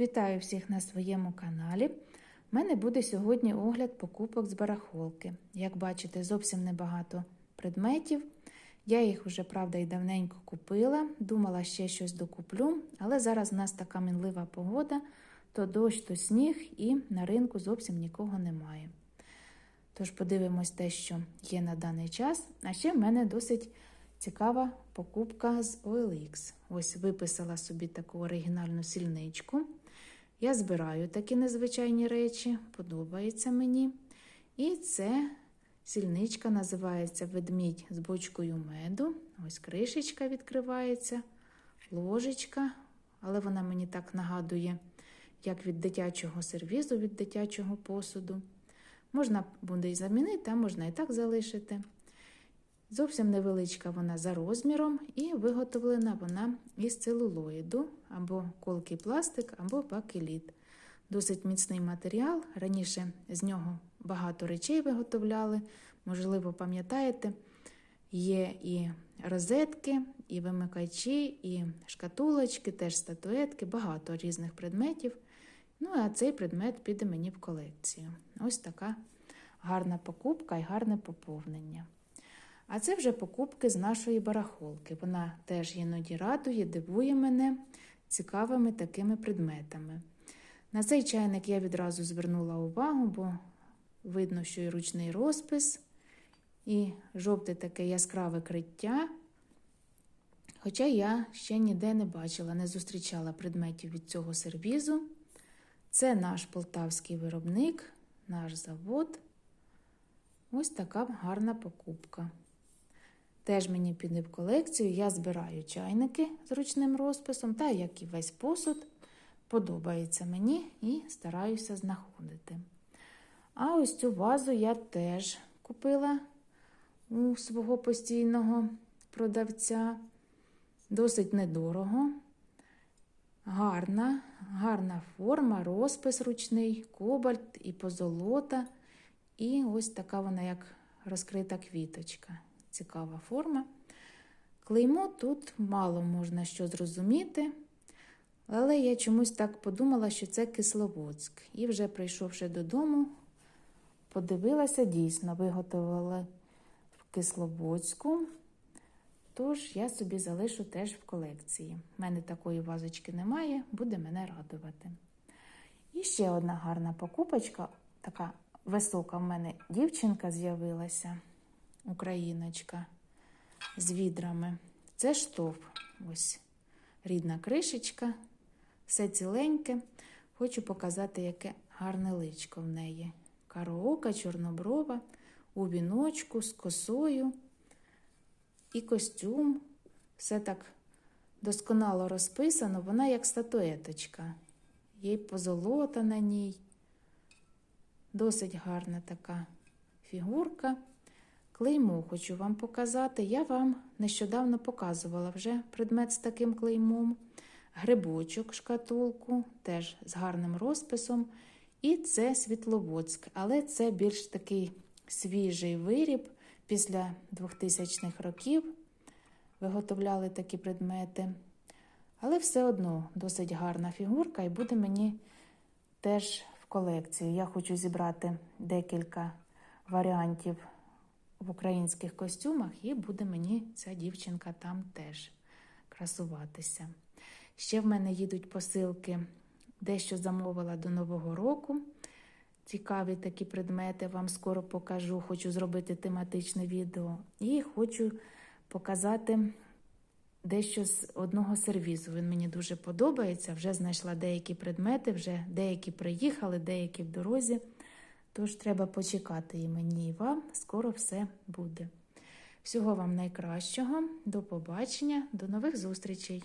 Вітаю всіх на своєму каналі. У мене буде сьогодні огляд покупок з барахолки. Як бачите, зовсім небагато предметів. Я їх вже, правда, і давненько купила. Думала, ще щось докуплю, але зараз в нас така мінлива погода, то дощ, то сніг, і на ринку зовсім нікого немає. Тож подивимось те, що є на даний час. А ще в мене досить цікава покупка з OLX. Ось виписала собі таку оригінальну сільничку. Я збираю такі незвичайні речі, подобається мені. І це сільничка називається ведмідь з бочкою меду. Ось кришечка відкривається, ложечка, але вона мені так нагадує, як від дитячого сервізу, від дитячого посуду. Можна буде і замінити, а можна і так залишити. Зовсім невеличка вона за розміром, і виготовлена вона із целулоїду, або колкий пластик, або бакеліт. Досить міцний матеріал. Раніше з нього багато речей виготовляли. Можливо, пам'ятаєте, є і розетки, і вимикачі, і шкатулочки, теж статуетки, багато різних предметів. Ну, а цей предмет піде мені в колекцію. Ось така гарна покупка і гарне поповнення. А це вже покупки з нашої барахолки. Вона теж іноді радує, дивує мене цікавими такими предметами. На цей чайник я відразу звернула увагу, бо видно, що і ручний розпис, і жовте таке яскраве криття. Хоча я ще ніде не бачила, не зустрічала предметів від цього сервізу. Це наш полтавський виробник, наш завод. Ось така гарна покупка. Теж мені піде в колекцію. Я збираю чайники з ручним розписом, та як і весь посуд, подобається мені і стараюся знаходити. А ось цю вазу я теж купила у свого постійного продавця. Досить недорого. Гарна, гарна форма, розпис ручний, кобальт і позолота. І ось така вона, як розкрита квіточка. Цікава форма. Клеймо тут мало можна що зрозуміти, але я чомусь так подумала, що це Кисловодськ. І вже прийшовши додому, подивилася, дійсно, виготовила в Кисловодську. Тож я собі залишу теж в колекції. У мене такої вазочки немає, буде мене радувати. І ще одна гарна покупочка, така висока в мене дівчинка з'явилася, україночка з відрами. Це штоф. Ось рідна кришечка, все ціленьке. Хочу показати, яке гарне личко в неї. Кароока, чорноброва, у віночку з косою і костюм. Все так досконало розписано, вона як статуеточка. Є позолота на ній. Досить гарна така фігурка. Клеймо хочу вам показати. Я вам нещодавно показувала вже предмет з таким клеймом. Грибочок, шкатулку, теж з гарним розписом. І це Світловодськ, але це більш такий свіжий виріб після 2000-х років виготовляли такі предмети. Але все одно досить гарна фігурка, і буде мені теж в колекцію. Я хочу зібрати декілька варіантів в українських костюмах, і буде мені ця дівчинка там теж красуватися. Ще в мене їдуть посилки, дещо замовила до Нового року. Цікаві такі предмети вам скоро покажу. Хочу зробити тематичне відео. І хочу показати дещо з одного сервізу. Він мені дуже подобається. Вже знайшла деякі предмети, вже деякі приїхали, деякі в дорозі. Тож треба почекати і мені, і вам. Скоро все буде. Всього вам найкращого, до побачення, до нових зустрічей!